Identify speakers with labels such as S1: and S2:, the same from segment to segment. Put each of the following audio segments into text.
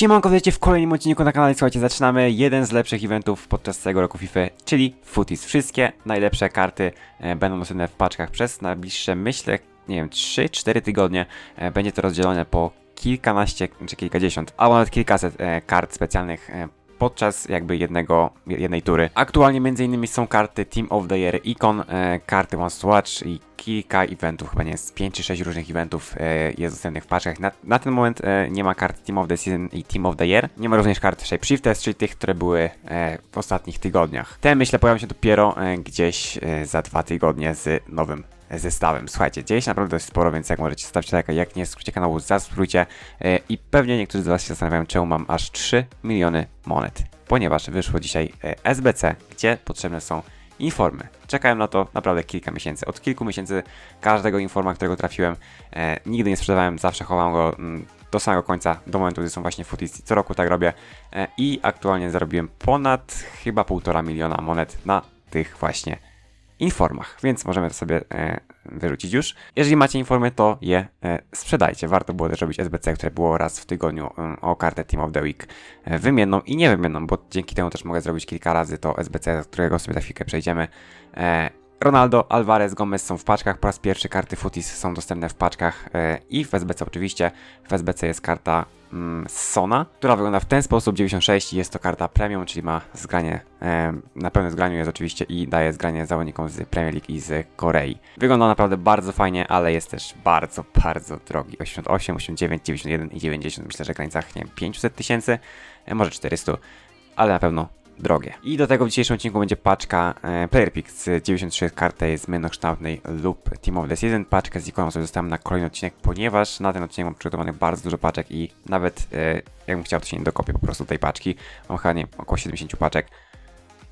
S1: Siemanko, wiecie w kolejnym odcinku na kanale, słuchajcie, zaczynamy jeden z lepszych eventów podczas całego roku FIFA, czyli Footies. Wszystkie najlepsze karty e, będą dostępne w paczkach przez najbliższe, myślę, nie wiem, 3-4 tygodnie. E, będzie to rozdzielone po kilkanaście czy kilkadziesiąt, a nawet kilkaset e, kart specjalnych podczas jakby jednego, jednej tury. Aktualnie innymi są karty Team of the Year Icon, e, karty Once Watch i kilka eventów, chyba nie jest 5 czy 6 różnych eventów e, jest dostępnych w paczkach. Na, na ten moment e, nie ma kart Team of the Season i Team of the Year. Nie ma również kart Shapeshifters, czyli tych, które były e, w ostatnich tygodniach. Te myślę pojawią się dopiero e, gdzieś e, za dwa tygodnie z nowym zestawem. Słuchajcie, dzieje się naprawdę dość sporo, więc jak możecie zostawcie lajka, jak nie, subskrypcie kanału, zasubskrybujcie e, i pewnie niektórzy z Was się zastanawiają, czemu mam aż 3 miliony monet. Ponieważ wyszło dzisiaj e, SBC, gdzie potrzebne są informy. Czekałem na to naprawdę kilka miesięcy. Od kilku miesięcy każdego informa, którego trafiłem, e, nigdy nie sprzedawałem, zawsze chowałem go mm, do samego końca, do momentu, gdy są właśnie footies. Co roku tak robię i aktualnie zarobiłem ponad chyba półtora miliona monet na tych właśnie informach, więc możemy to sobie e, wyrzucić już. Jeżeli macie informy, to je e, sprzedajcie. Warto było też robić SBC, które było raz w tygodniu em, o kartę Team of the Week e, wymienną i niewymienną, bo dzięki temu też mogę zrobić kilka razy to SBC, z którego sobie za chwilkę przejdziemy. E, Ronaldo, Alvarez, Gomez są w paczkach, po raz pierwszy karty Footies są dostępne w paczkach e, i w SBC oczywiście. W SBC jest karta mm, Sona, która wygląda w ten sposób 96 i jest to karta premium, czyli ma zgranie, e, na pełnym zgraniu jest oczywiście i daje zgranie zawodnikom z Premier League i z Korei. Wygląda naprawdę bardzo fajnie, ale jest też bardzo, bardzo drogi. 88, 89, 91 i 90, myślę, że w granicach, nie wiem, 500 tysięcy, e, może 400, ale na pewno drogie. I do tego w dzisiejszym odcinku będzie paczka e, Player Pick z 93 karty zmiennokształtnej lub Team of the Season. Paczkę z ikoną sobie zostawiam na kolejny odcinek, ponieważ na ten odcinek mam przygotowanych bardzo dużo paczek i nawet e, jakbym chciał, to się nie dokopię po prostu tej paczki. Mam chyba nie, około 70 paczek.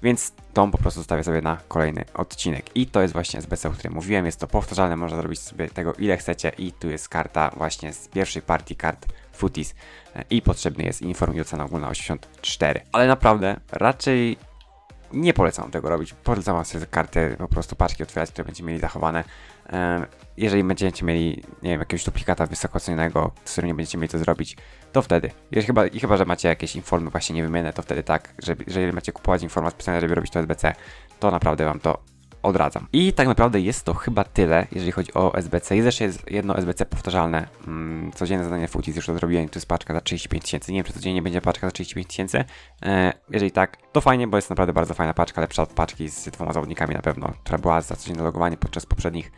S1: Więc tą po prostu zostawię sobie na kolejny odcinek. I to jest właśnie SBC, o którym mówiłem. Jest to powtarzalne, można zrobić sobie tego ile chcecie. I tu jest karta właśnie z pierwszej partii kart Footies. E, I potrzebny jest inform i ogólna 84. Ale naprawdę raczej nie polecam tego robić. Polecam wam sobie karty, po prostu paczki otwierać, które będziecie mieli zachowane. Jeżeli będziecie mieli, nie wiem, jakiegoś duplikata wysokocennego, z którym nie będziecie mieli co zrobić, to wtedy. Jeżeli chyba, I chyba, że macie jakieś informy właśnie niewymienne, to wtedy tak, że jeżeli macie kupować informacje specjalne, żeby robić to SBC, to naprawdę wam to odradzam. I tak naprawdę jest to chyba tyle, jeżeli chodzi o SBC. Jest jeszcze jedno SBC powtarzalne. Mm, codzienne zadanie Footies, już to zrobiłem, to jest paczka za 35 tysięcy. Nie wiem, czy codziennie będzie paczka za 35 tysięcy. E, jeżeli tak, to fajnie, bo jest naprawdę bardzo fajna paczka, lepsza od paczki z dwoma zawodnikami na pewno, która była za codzienne logowanie podczas poprzednich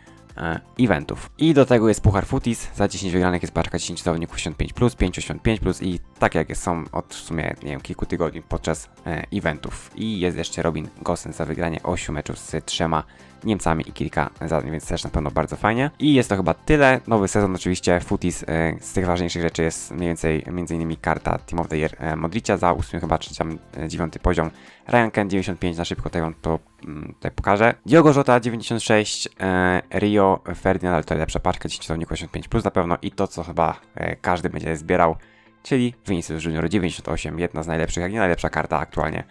S1: eventów. I do tego jest Puchar Footies, za 10 wygranych jest paczka 10 zawodników 85+, 5 85+, i tak jak są od w sumie, nie wiem, kilku tygodni podczas e, eventów. I jest jeszcze Robin Gosens za wygranie 8 meczów z trzema Niemcami i kilka zadań, więc też na pewno bardzo fajnie. I jest to chyba tyle. Nowy sezon oczywiście, Footies, e, z tych ważniejszych rzeczy jest mniej więcej, innymi karta Team of the Year e, Modricia za 8 chyba, czy tam e, 9 poziom. Ryan Kent 95 na szybko, tego to mm, tutaj pokażę. Diogo Jota 96, e, Rio Ferdinand, ale to lepsza paczka, 10 zawodników 85 plus na pewno i to co chyba każdy będzie zbierał, czyli Vinicius Junior 98, jedna z najlepszych, jak nie najlepsza karta aktualnie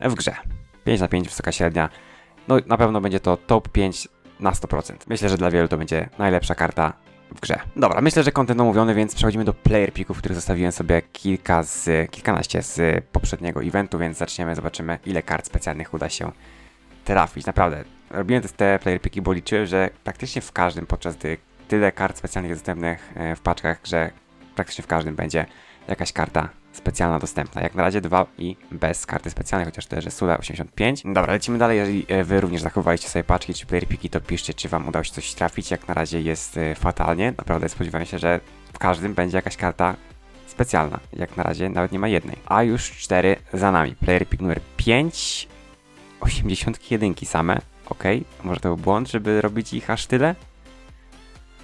S1: w grze. 5 na 5, wysoka średnia. No na pewno będzie to top 5 na 100%. Myślę, że dla wielu to będzie najlepsza karta w grze. Dobra, myślę, że kontent omówiony, więc przechodzimy do player picków, których zostawiłem sobie kilka z, kilkanaście z poprzedniego eventu, więc zaczniemy, zobaczymy ile kart specjalnych uda się trafić. Naprawdę, robiłem te- player picki, bo liczyłem, że praktycznie w każdym, podczas gdy tyle kart specjalnych jest dostępnych e, w paczkach, że praktycznie w każdym będzie jakaś karta specjalna dostępna. Jak na razie dwa i bez karty specjalnej, chociaż też jest Suda 85. Dobra, lecimy dalej. Jeżeli e, wy również zachowaliście sobie paczki czy player picki, to piszcie, czy wam udało się coś trafić. Jak na razie jest e, fatalnie. Naprawdę spodziewałem się, że w każdym będzie jakaś karta specjalna. Jak na razie nawet nie ma jednej. A już cztery za nami. Player pick numer 5. 81 same. Ok, może to był błąd, żeby robić ich aż tyle?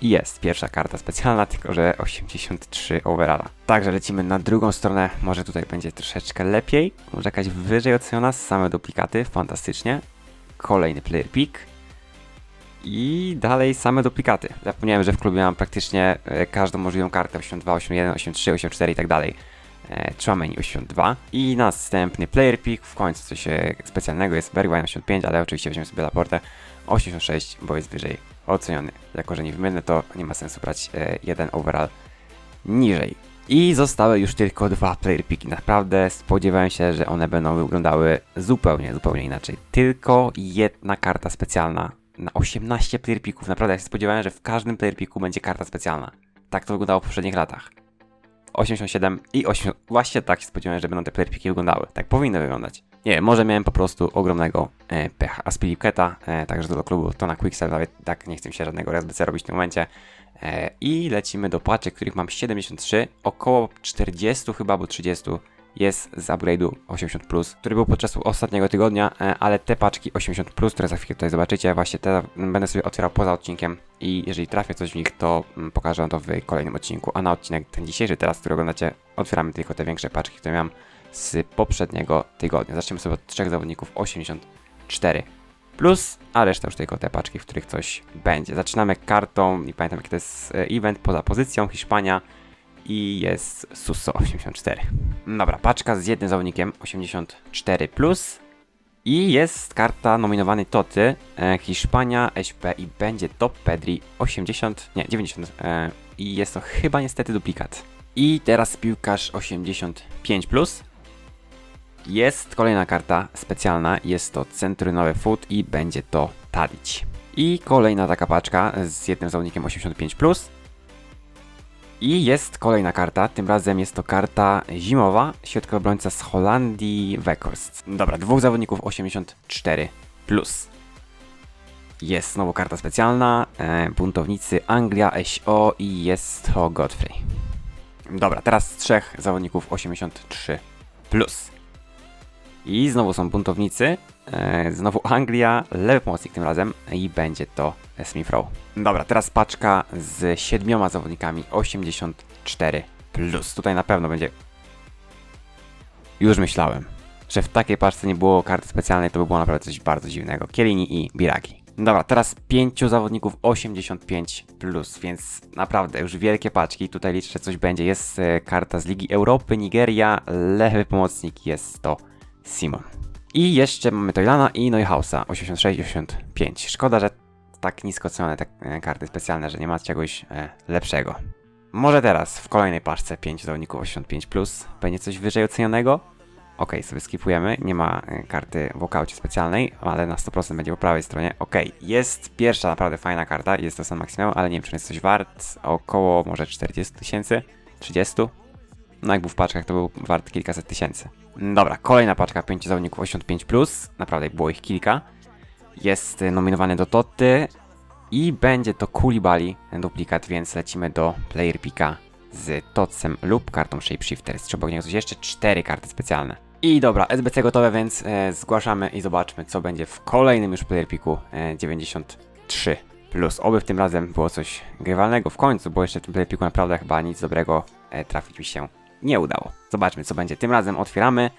S1: Jest pierwsza karta specjalna, tylko że 83 overalla. Także lecimy na drugą stronę, może tutaj będzie troszeczkę lepiej, może jakaś wyżej oceniona, same duplikaty, fantastycznie. Kolejny player pick. I dalej same duplikaty. Zapomniałem, że w klubie mam praktycznie e, każdą możliwą kartę 82, 81, 83, 84 i tak dalej. E, Chouameni 82 i następny player pick, w końcu coś e, specjalnego jest Bergwijn 85, ale oczywiście weźmiemy sobie Laportę 86, bo jest wyżej oceniony. Jako, że nie wymienny, to nie ma sensu brać e, jeden overall niżej. I zostały już tylko dwa player piki. Naprawdę spodziewałem się, że one będą wyglądały zupełnie, zupełnie inaczej. Tylko jedna karta specjalna na 18 player pików. Naprawdę ja się spodziewałem, że w każdym player piku będzie karta specjalna. Tak to wyglądało w poprzednich latach. 87 i 80. Właśnie tak się spodziewałem, że będą te player piki wyglądały. Tak powinny wyglądać. Nie może miałem po prostu ogromnego e, pecha. A Spilipketa, e, także do klubu, to na Quicksell nawet tak nie chcę się żadnego RSBC robić w tym momencie. E, I lecimy do paczek, których mam 73, około 40 chyba, bo 30 jest z upgrade'u 80+, który był podczas ostatniego tygodnia, e, ale te paczki 80+, które za chwilę tutaj zobaczycie, właśnie te będę sobie otwierał poza odcinkiem i jeżeli trafię coś w nich, to mm, pokażę wam to w kolejnym odcinku, a na odcinek ten dzisiejszy teraz, który oglądacie, otwieramy tylko te większe paczki, które miałem z poprzedniego tygodnia. Zaczniemy sobie od trzech zawodników 84 plus, a reszta już tylko te paczki, w których coś będzie. Zaczynamy kartą, nie pamiętam jaki to jest e, event, poza pozycją, Hiszpania i jest Suso 84. Dobra, paczka z jednym zawodnikiem 84 plus i jest karta nominowany Toty, e, Hiszpania, SP i będzie to Pedri 80, nie 90 e, i jest to chyba niestety duplikat. I teraz piłkarz 85 plus. Jest kolejna karta specjalna, jest to centurynowy foot i będzie to Tadic. I kolejna taka paczka z jednym zawodnikiem 85+. I jest kolejna karta, tym razem jest to karta zimowa, środkowy obrońca z Holandii Weghorst. Dobra, dwóch zawodników 84+. Jest znowu karta specjalna, e, buntownicy Anglia, SO i jest to Godfrey. Dobra, teraz trzech zawodników 83+. Plus. I znowu są buntownicy. E, znowu Anglia, lewy pomocnik tym razem i będzie to Smith Rowe. Dobra, teraz paczka z siedmioma zawodnikami 84 plus. Tutaj na pewno będzie. Już myślałem, że w takiej paczce nie było karty specjalnej, to by było naprawdę coś bardzo dziwnego. Kielini i Biraki. Dobra, teraz pięciu zawodników 85 plus, więc naprawdę już wielkie paczki. Tutaj liczę, że coś będzie. Jest e, karta z Ligi Europy, Nigeria, lewy pomocnik jest to Simon. I jeszcze mamy Toylana i Neuhausa 86-85. Szkoda, że tak nisko cenione te e, karty specjalne, że nie ma czegoś e, lepszego. Może teraz w kolejnej paczce 5 zawodników 85 plus będzie coś wyżej ocenionego. Ok, sobie skipujemy, nie ma e, karty w walkoutie specjalnej, ale na 100% będzie po prawej stronie. Ok, jest pierwsza naprawdę fajna karta, jest to San Maximeo, ale nie wiem czy jest coś wart, około może 40 tysięcy, 30. No jak był w paczkach to był wart kilkaset tysięcy. Dobra, kolejna paczka 5 zawodników 85+, plus. naprawdę było ich kilka. Jest y, nominowany do Toty i będzie to Kulibali, duplikat, więc lecimy do Player Picka z Totsem lub kartą Shapeshifter. Trzeba niego coś jeszcze, cztery karty specjalne. I dobra, SBC gotowe, więc e, zgłaszamy i zobaczmy, co będzie w kolejnym już Player Picku e, 93 plus. Oby w tym razem było coś grywalnego w końcu, bo jeszcze w tym Player Picku naprawdę chyba nic dobrego e, trafić mi się nie udało. Zobaczmy, co będzie. Tym razem otwieramy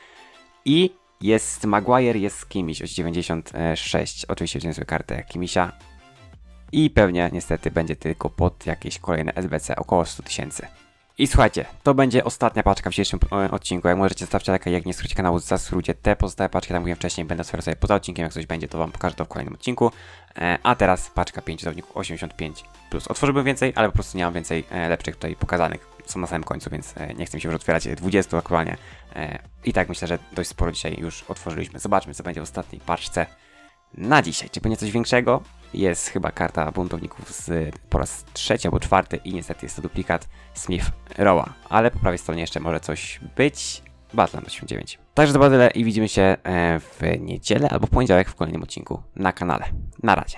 S1: i jest Maguire, jest Kimiś, 96. Oczywiście wziąłem kartę Kimisia. I pewnie niestety będzie tylko pod jakieś kolejne SBC, około 100 tysięcy. I słuchajcie, to będzie ostatnia paczka w dzisiejszym e, odcinku. Jak możecie zostawcie lajka, jak nie skrócicie kanału, zasubskrybujcie te pozostałe paczki, tam mówiłem wcześniej, będę otwierał sobie poza odcinkiem, jak coś będzie, to wam pokażę to w kolejnym odcinku. E, a teraz paczka 5 zawodników 85+. Plus. Otworzyłbym więcej, ale po prostu nie mam więcej e, lepszych tutaj pokazanych. Są na samym końcu, więc nie chcę mi się już otwierać 20 aktualnie. I tak myślę, że dość sporo dzisiaj już otworzyliśmy. Zobaczmy, co będzie w ostatniej paczce na dzisiaj. Czy będzie coś większego? Jest chyba karta buntowników z po raz trzeci albo czwarty i niestety jest to duplikat Smith Rowa. Ale po prawej stronie jeszcze może coś być. Battleland 89. Także to tyle i widzimy się e, w niedzielę albo w poniedziałek w kolejnym odcinku na kanale. Na razie.